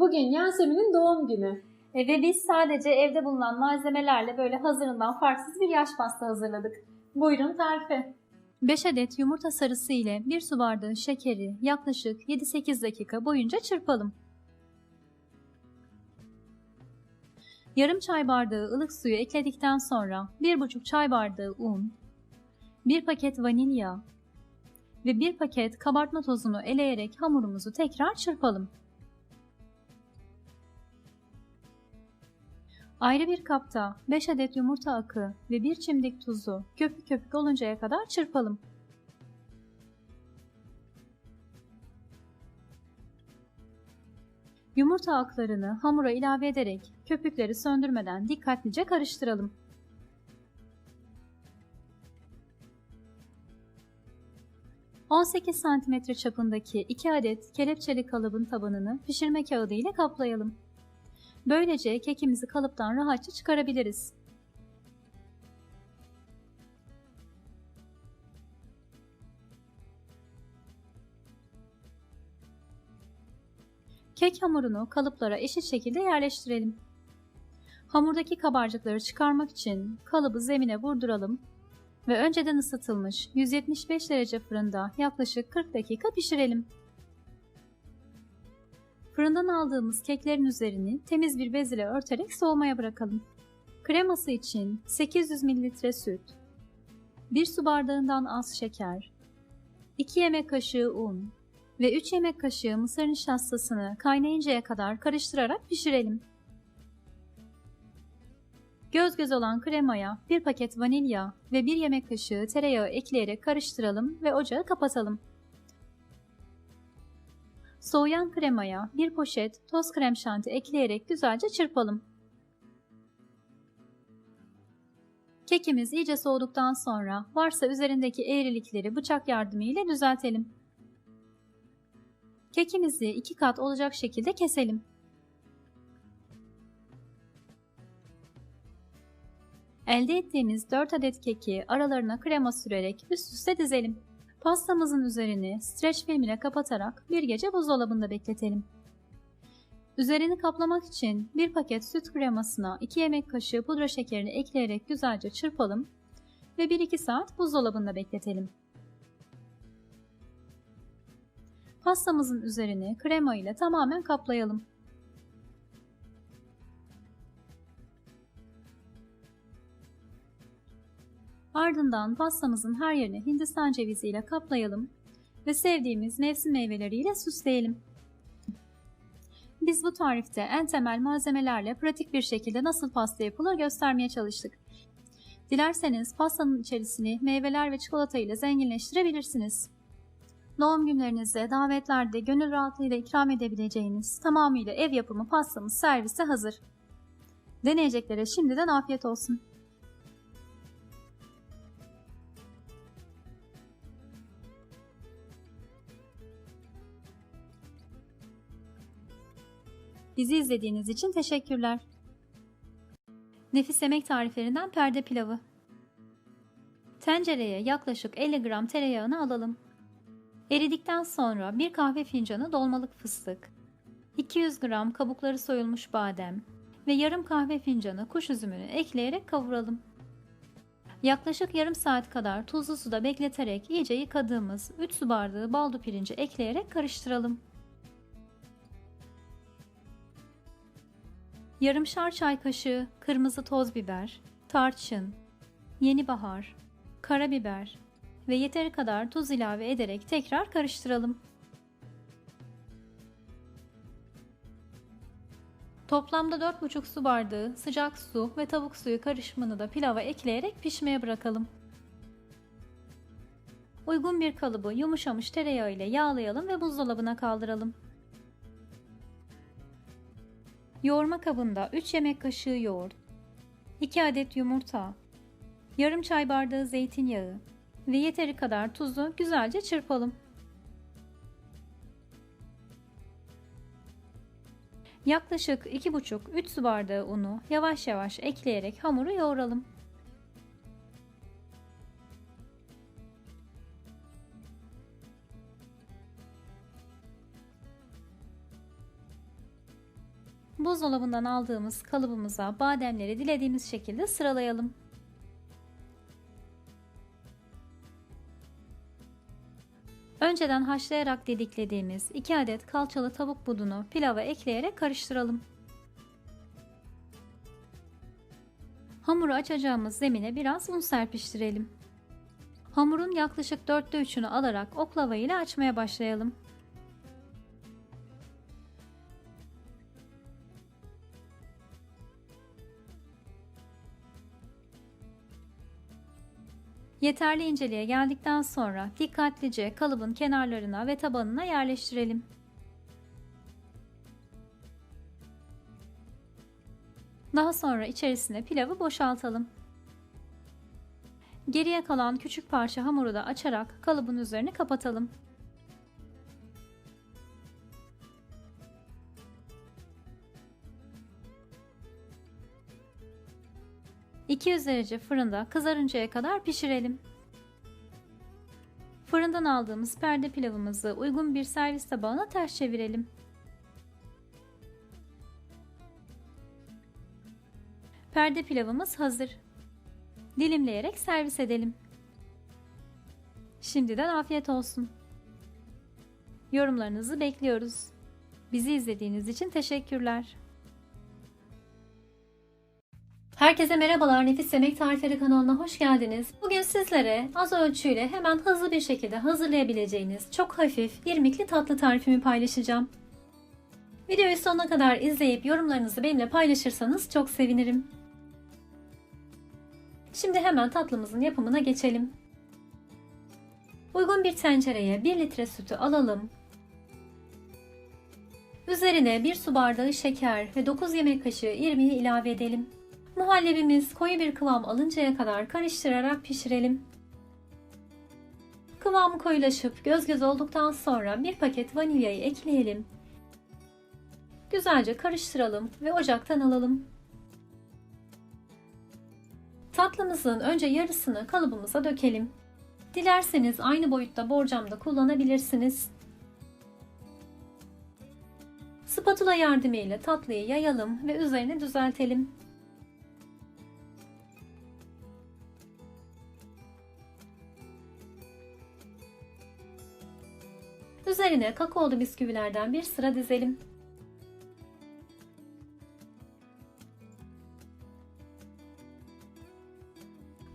Bugün Yasemin'in doğum günü. E, ve biz sadece evde bulunan malzemelerle böyle hazırından farksız bir yaş pasta hazırladık. Buyurun tarifi. 5 adet yumurta sarısı ile 1 su bardağı şekeri yaklaşık 7-8 dakika boyunca çırpalım. Yarım çay bardağı ılık suyu ekledikten sonra 1,5 çay bardağı un, 1 paket vanilya ve 1 paket kabartma tozunu eleyerek hamurumuzu tekrar çırpalım. Ayrı bir kapta 5 adet yumurta akı ve 1 çimdik tuzu köpük köpük oluncaya kadar çırpalım. Yumurta aklarını hamura ilave ederek köpükleri söndürmeden dikkatlice karıştıralım. ...18 cm çapındaki 2 adet kelepçeli kalıbın tabanını pişirme kağıdı ile kaplayalım. Böylece kekimizi kalıptan rahatça çıkarabiliriz. Kek hamurunu kalıplara eşit şekilde yerleştirelim. Hamurdaki kabarcıkları çıkarmak için kalıbı zemine vurduralım ve önceden ısıtılmış 175 derece fırında yaklaşık 40 dakika pişirelim. Fırından aldığımız keklerin üzerini temiz bir bez ile örterek soğumaya bırakalım. Kreması için 800 ml süt, 1 su bardağından az şeker, 2 yemek kaşığı un ve 3 yemek kaşığı mısır nişastasını kaynayıncaya kadar karıştırarak pişirelim. Göz göz olan kremaya 1 paket vanilya ve 1 yemek kaşığı tereyağı ekleyerek karıştıralım ve ocağı kapatalım. Soğuyan kremaya bir poşet toz krem şanti ekleyerek güzelce çırpalım. Kekimiz iyice soğuduktan sonra varsa üzerindeki eğrilikleri bıçak yardımıyla düzeltelim. Kekimizi iki kat olacak şekilde keselim. Elde ettiğimiz 4 adet keki aralarına krema sürerek üst üste dizelim. Pastamızın üzerini streç film ile kapatarak bir gece buzdolabında bekletelim. Üzerini kaplamak için bir paket süt kremasına 2 yemek kaşığı pudra şekerini ekleyerek güzelce çırpalım ve 1-2 saat buzdolabında bekletelim. Pastamızın üzerini krema ile tamamen kaplayalım. Ardından pastamızın her yerini hindistan cevizi ile kaplayalım ve sevdiğimiz mevsim meyveleriyle süsleyelim. Biz bu tarifte en temel malzemelerle pratik bir şekilde nasıl pasta yapılır göstermeye çalıştık. Dilerseniz pastanın içerisini meyveler ve çikolata ile zenginleştirebilirsiniz. Doğum günlerinizde, davetlerde gönül rahatlığıyla ikram edebileceğiniz tamamıyla ev yapımı pastamız servise hazır. Deneyeceklere şimdiden afiyet olsun. Bizi izlediğiniz için teşekkürler. Nefis yemek tariflerinden perde pilavı. Tencereye yaklaşık 50 gram tereyağını alalım. Eridikten sonra bir kahve fincanı dolmalık fıstık, 200 gram kabukları soyulmuş badem ve yarım kahve fincanı kuş üzümünü ekleyerek kavuralım. Yaklaşık yarım saat kadar tuzlu suda bekleterek iyice yıkadığımız 3 su bardağı baldo pirinci ekleyerek karıştıralım. Yarımşar çay kaşığı kırmızı toz biber, tarçın, yeni bahar, karabiber ve yeteri kadar tuz ilave ederek tekrar karıştıralım. Toplamda 4,5 su bardağı sıcak su ve tavuk suyu karışımını da pilava ekleyerek pişmeye bırakalım. Uygun bir kalıbı yumuşamış tereyağı ile yağlayalım ve buzdolabına kaldıralım. Yoğurma kabında 3 yemek kaşığı yoğurt, 2 adet yumurta, yarım çay bardağı zeytinyağı ve yeteri kadar tuzu güzelce çırpalım. Yaklaşık 2,5-3 su bardağı unu yavaş yavaş ekleyerek hamuru yoğuralım. Buzdolabından aldığımız kalıbımıza bademleri dilediğimiz şekilde sıralayalım. Önceden haşlayarak dediklediğimiz 2 adet kalçalı tavuk budunu pilava ekleyerek karıştıralım. Hamuru açacağımız zemine biraz un serpiştirelim. Hamurun yaklaşık dörtte üçünü alarak oklava ile açmaya başlayalım. Yeterli inceliğe geldikten sonra dikkatlice kalıbın kenarlarına ve tabanına yerleştirelim. Daha sonra içerisine pilavı boşaltalım. Geriye kalan küçük parça hamuru da açarak kalıbın üzerini kapatalım. ...200 derece fırında kızarıncaya kadar pişirelim. Fırından aldığımız perde pilavımızı uygun bir servis tabağına ters çevirelim. Perde pilavımız hazır. Dilimleyerek servis edelim. Şimdiden afiyet olsun. Yorumlarınızı bekliyoruz. Bizi izlediğiniz için teşekkürler. Herkese merhabalar Nefis Yemek Tarifleri kanalına hoş geldiniz. Bugün sizlere az ölçüyle hemen hızlı bir şekilde hazırlayabileceğiniz çok hafif irmikli tatlı tarifimi paylaşacağım. Videoyu sonuna kadar izleyip yorumlarınızı benimle paylaşırsanız çok sevinirim. Şimdi hemen tatlımızın yapımına geçelim. Uygun bir tencereye 1 litre sütü alalım. Üzerine 1 su bardağı şeker ve 9 yemek kaşığı irmiği ilave edelim. Muhallebimiz koyu bir kıvam alıncaya kadar karıştırarak pişirelim. Kıvam koyulaşıp göz göz olduktan sonra bir paket vanilyayı ekleyelim. Güzelce karıştıralım ve ocaktan alalım. Tatlımızın önce yarısını kalıbımıza dökelim. Dilerseniz aynı boyutta borcamda kullanabilirsiniz. Spatula yardımıyla tatlıyı yayalım ve üzerine düzeltelim. Üzerine kakaolu bisküvilerden bir sıra dizelim.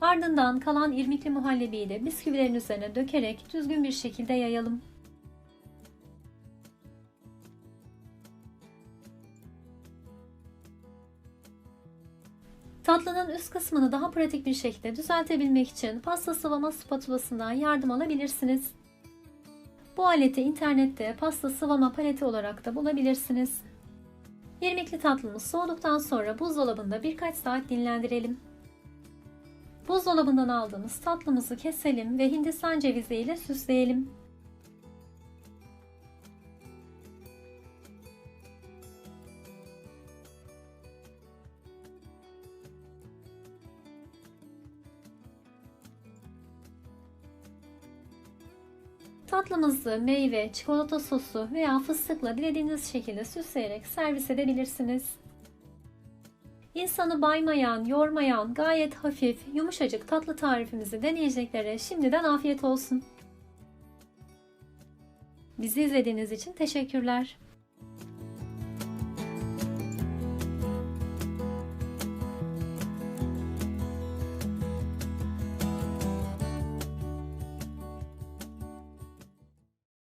Ardından kalan irmikli muhallebiyi de bisküvilerin üzerine dökerek düzgün bir şekilde yayalım. Tatlının üst kısmını daha pratik bir şekilde düzeltebilmek için pasta sıvama spatulasından yardım alabilirsiniz. Bu aleti internette pasta sıvama paleti olarak da bulabilirsiniz. İrmikli tatlımız soğuduktan sonra buzdolabında birkaç saat dinlendirelim. Buzdolabından aldığımız tatlımızı keselim ve hindistan cevizi ile süsleyelim. Tatlımızı meyve, çikolata sosu veya fıstıkla dilediğiniz şekilde süsleyerek servis edebilirsiniz. İnsanı baymayan, yormayan, gayet hafif, yumuşacık tatlı tarifimizi deneyeceklere şimdiden afiyet olsun. Bizi izlediğiniz için teşekkürler.